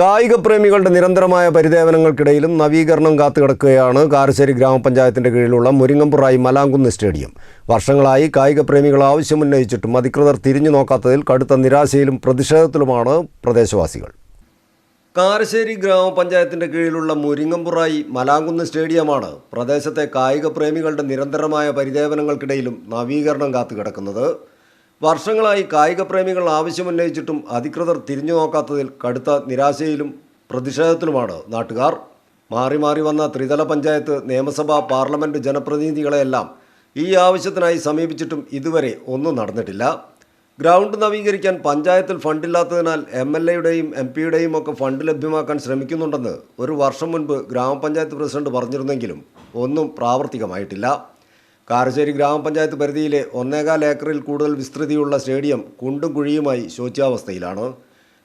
കായിക പ്രേമികളുടെ നിരന്തരമായ പരിദേവനങ്ങൾക്കിടയിലും നവീകരണം കാത്തുകിടക്കുകയാണ് കാരശ്ശേരി ഗ്രാമപഞ്ചായത്തിന്റെ കീഴിലുള്ള മുരിങ്ങമ്പുറായി മലാങ്കുന്ന് സ്റ്റേഡിയം. വർഷങ്ങളായി കായിക പ്രേമികൾ ആവശ്യമുന്നയിച്ചിട്ടും അധികൃതർ തിരിഞ്ഞു നോക്കാത്തതിൽ കടുത്ത നിരാശയിലും പ്രതിഷേധത്തിലുമാണ് പ്രദേശവാസികൾ. കാരശ്ശേരി ഗ്രാമപഞ്ചായത്തിന്റെ കീഴിലുള്ള മുരിങ്ങമ്പുറായി മലാങ്കുന്ന് സ്റ്റേഡിയമാണ് പ്രദേശത്തെ കായിക പ്രേമികളുടെ നിരന്തരമായ പരിദേവനങ്ങൾക്കിടയിലും നവീകരണം കാത്തുകിടക്കുന്നത്. വർഷങ്ങളായി കായിക പ്രേമികൾ ആവശ്യമുന്നയിച്ചിട്ടും അധികൃതർ തിരിഞ്ഞു നോക്കാത്തതിൽ കടുത്ത നിരാശയിലും പ്രതിഷേധത്തിലുമാണ് നാട്ടുകാർ. മാറി മാറി വന്ന ത്രിതല പഞ്ചായത്ത് നിയമസഭ പാർലമെന്റ് ജനപ്രതിനിധികളെയെല്ലാം ഈ ആവശ്യത്തിനായി സമീപിച്ചിട്ടും ഇതുവരെ ഒന്നും നടന്നിട്ടില്ല. ഗ്രൗണ്ട് നവീകരിക്കാൻ പഞ്ചായത്തിൽ ഫണ്ടില്ലാത്തതിനാൽ എം എൽ എയുടെയും എം പിയുടെയും ഒക്കെ ഫണ്ട് ലഭ്യമാക്കാൻ ശ്രമിക്കുന്നുണ്ടെന്ന് ഒരു വർഷം മുൻപ് ഗ്രാമപഞ്ചായത്ത് പ്രസിഡന്റ് പറഞ്ഞിരുന്നെങ്കിലും ഒന്നും പ്രാവർത്തികമായിട്ടില്ല. കാരശ്ശേരി ഗ്രാമപഞ്ചായത്ത് പരിധിയിലെ ഒന്നേകാൽ ഏക്കറിൽ കൂടുതൽ വിസ്തൃതിയുള്ള സ്റ്റേഡിയം കുണ്ടും കുഴിയുമായി ശോച്യാവസ്ഥയിലാണ്.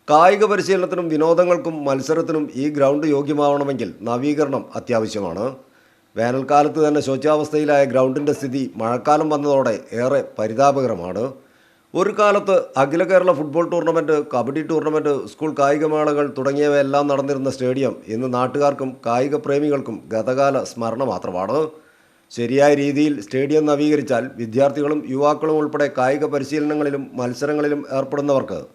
കായിക പരിശീലനത്തിനും വിനോദങ്ങൾക്കും മത്സരത്തിനും ഈ ഗ്രൗണ്ട് യോഗ്യമാവണമെങ്കിൽ നവീകരണം അത്യാവശ്യമാണ്. വേനൽക്കാലത്ത് തന്നെ ശോച്യാവസ്ഥയിലായ ഗ്രൗണ്ടിന്റെ സ്ഥിതി മഴക്കാലം വന്നതോടെ ഏറെ പരിതാപകരമാണ്. ഒരു കാലത്ത് അഖില Kerala football tournament kabaddi tournament school കായികമേളകൾ തുടങ്ങിയവയെല്ലാം നടന്നിരുന്ന സ്റ്റേഡിയം ഇന്ന് നാട്ടുകാർക്കും കായിക പ്രേമികൾക്കും ഗതകാല സ്മരണ മാത്രമാണ്. ശരിയായ രീതിയിൽ സ്റ്റേഡിയം നവീകരിച്ചാൽ വിദ്യാർത്ഥികളും യുവാക്കളും ഉൾപ്പെടെ കായിക പരിശീലനങ്ങളിലും മത്സരങ്ങളിലും ഏർപ്പെടുന്നവർക്ക്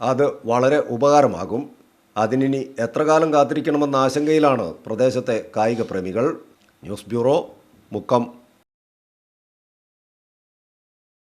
അത് വളരെ ഉപകാരമാകും. അതിനി എത്ര കാലം കാത്തിരിക്കണമെന്ന ആശങ്കയിലാണ് പ്രദേശത്തെ കായിക പ്രേമികൾ. News bureau Mukkam.